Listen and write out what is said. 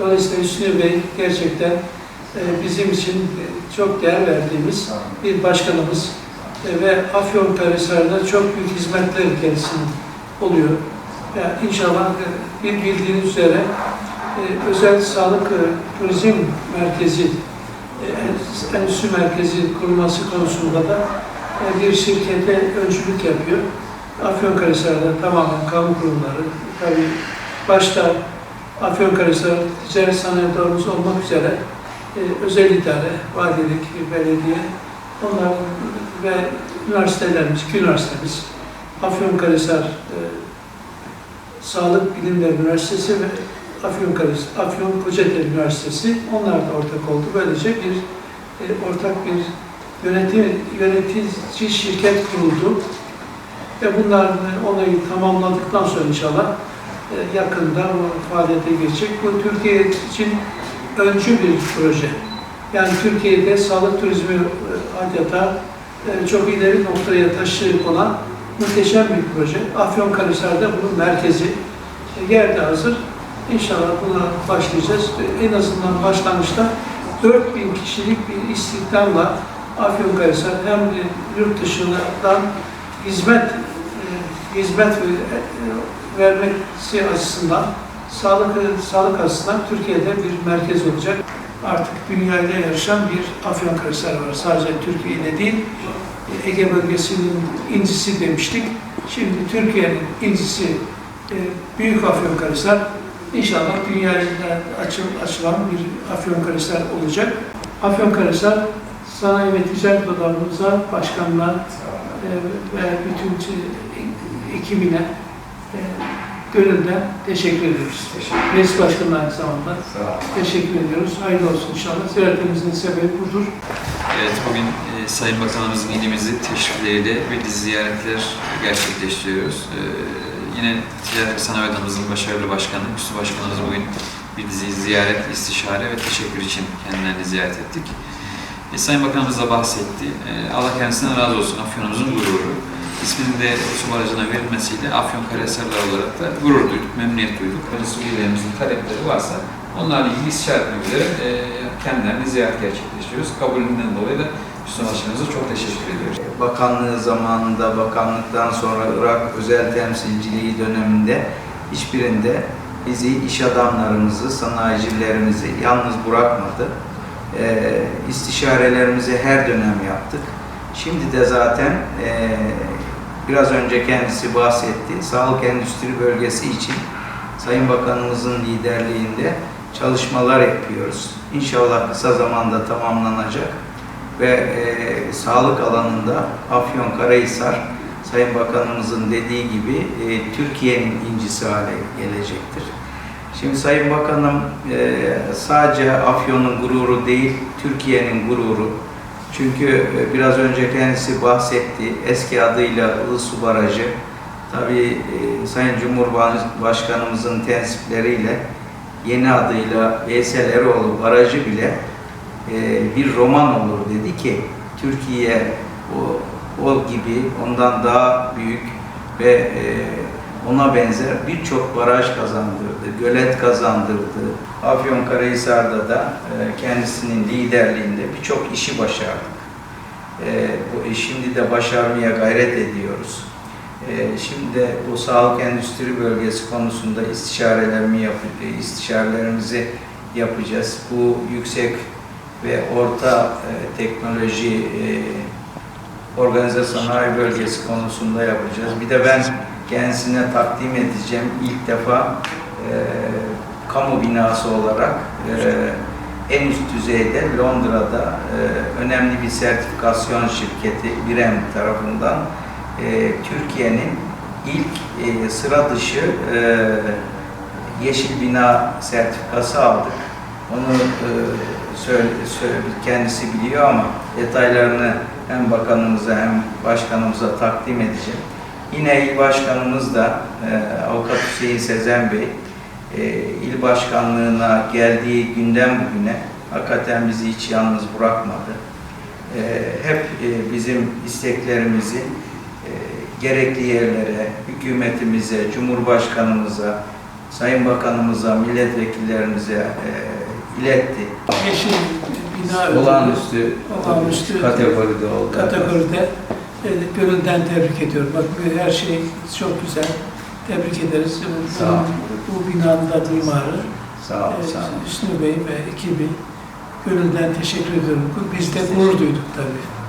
Dolayısıyla Hüsnü Bey gerçekten e, bizim için çok değer verdiğimiz bir başkanımız E, ve Afyonkarahisar'da çok büyük hizmetler kendisinin oluyor. Yani inşallah e, bir bildiğiniz üzere özel sağlık turizm merkezi, endüstri merkezi kurulması konusunda da bir şirkete öncülük yapıyor. Afyonkarahisar'da tamamen kamu kurumları, tabii başta Afyonkarahisar Ticaret Sanayi Odamız olmak üzere e, özel idare, valilik, belediye, onlar ve üniversitelerimiz, iki üniversitemiz, Afyonkarahisar e, Sağlık Bilimleri Üniversitesi ve Afyonkarahisar, Afyon Kocaeli Üniversitesi, onlar da ortak oldu. Böylece bir e, ortak bir yönetim, yönetici şirket kuruldu. Ve bunlar onayı tamamladıktan sonra inşallah yakında bu faaliyete geçecek. Bu Türkiye için öncü bir proje. Yani Türkiye'de sağlık turizmi e, adeta e, çok ileri noktaya taşıyıp olan muhteşem bir proje. Afyonkarahisar'da bunun merkezi. E, Yerde hazır. İnşallah buna başlayacağız. E, En azından başlangıçta 4000 kişilik bir istihdamla Afyonkarahisar hem e, yurt dışından hizmet e, hizmet ve- e, vermesi açısından sağlık sağlık açısından Türkiye'de bir merkez olacak. Artık dünyayla yarışan bir Afyonkarahisar var. Sadece Türkiye ile değil, Ege bölgesinin incisi demiştik. Şimdi Türkiye'nin incisi e, Büyük Afyonkarahisar. İnşallah dünyayla açıl, açılan bir Afyonkarahisar olacak. Afyonkarahisar Sanayi ve Ticaret Odamıza, başkanına e, ve bütün ekibine gönülden teşekkür ediyoruz. Meclis Başkanı'na aynı zamanda Sağ olun. teşekkür ediyoruz. Hayırlı olsun inşallah. Ziyaretimizin sebebi budur. Evet, bugün e, Sayın Bakanımızın ilimizi teşrifleriyle bir dizi ziyaretler gerçekleştiriyoruz. E, yine Ticaret ve Sanayi Odamızın başarılı başkanı, Hüsnü Başkanımız bugün bir dizi ziyaret, istişare ve teşekkür için kendilerini ziyaret ettik. E, Sayın Bakanımız da bahsetti. E, Allah kendisinden razı olsun. Afyonumuzun gururu. İsminin de uçum aracına verilmesiyle Afyonkarahisarlar olarak da gurur duyduk, memnuniyet duyduk. Üyelerimizin talepleri varsa onlarla ilgili istişare etmek üzere e, kendilerini ziyaret gerçekleştiriyoruz. Kabulünden dolayı da Hüsnü Başkanımıza çok teşekkür ediyoruz. Bakanlığı zamanında, bakanlıktan sonra Irak özel temsilciliği döneminde hiçbirinde bizi, iş adamlarımızı, sanayicilerimizi yalnız bırakmadı. Ee, istişarelerimizi her dönem yaptık. Şimdi de zaten ee, biraz önce kendisi bahsetti. Sağlık Endüstri Bölgesi için Sayın Bakanımızın liderliğinde çalışmalar yapıyoruz. İnşallah kısa zamanda tamamlanacak ve e, sağlık alanında Afyonkarahisar Sayın Bakanımızın dediği gibi e, Türkiye'nin incisi hale gelecektir. Şimdi Sayın Bakanım e, sadece Afyon'un gururu değil, Türkiye'nin gururu. Çünkü e, biraz önce kendisi bahsetti, eski adıyla Ilısu Barajı, tabii e, Sayın Cumhurbaşkanımızın tensipleriyle yeni adıyla Veysel Eroğlu Barajı bile e, bir roman olur dedi ki Türkiye o, o gibi ondan daha büyük ve ona benzer birçok baraj kazandırdı, gölet kazandırdı. Afyonkarahisar'da da e, kendisinin liderliğinde birçok işi başardık. E, bu şimdi de başarmaya gayret ediyoruz. E, şimdi de bu sağlık endüstri bölgesi konusunda istişarelerimi yap istişarelerimizi yapacağız. Bu yüksek ve orta e, teknoloji e, organize sanayi bölgesi konusunda yapacağız. Bir de ben kendisine takdim edeceğim ilk defa e, kamu binası olarak e, en üst düzeyde Londra'da e, önemli bir sertifikasyon şirketi Birem tarafından e, Türkiye'nin ilk e, sıra dışı e, yeşil bina sertifikası aldık. Onu e, söyle, söyle, kendisi biliyor ama detaylarını hem bakanımıza hem başkanımıza takdim edeceğim. Yine il başkanımız da e, Avukat Hüseyin Sezen Bey e, il başkanlığına geldiği günden bugüne hakikaten bizi hiç yalnız bırakmadı. E, hep e, bizim isteklerimizi e, gerekli yerlere, hükümetimize, cumhurbaşkanımıza, Sayın Bakanımıza, milletvekillerimize e, iletti. Yeşil bina Olağanüstü, Olağanüstü kategoride oldu. kategoride e, gönülden tebrik ediyorum. Bak bu her şey çok güzel. Tebrik ederiz. Bu, Sağ ol. bu binanın da mimarı Sağ ol, e, sağ ol. Hüsnü Bey ve ekibi gönülden teşekkür ediyorum. Biz de gurur duyduk tabii.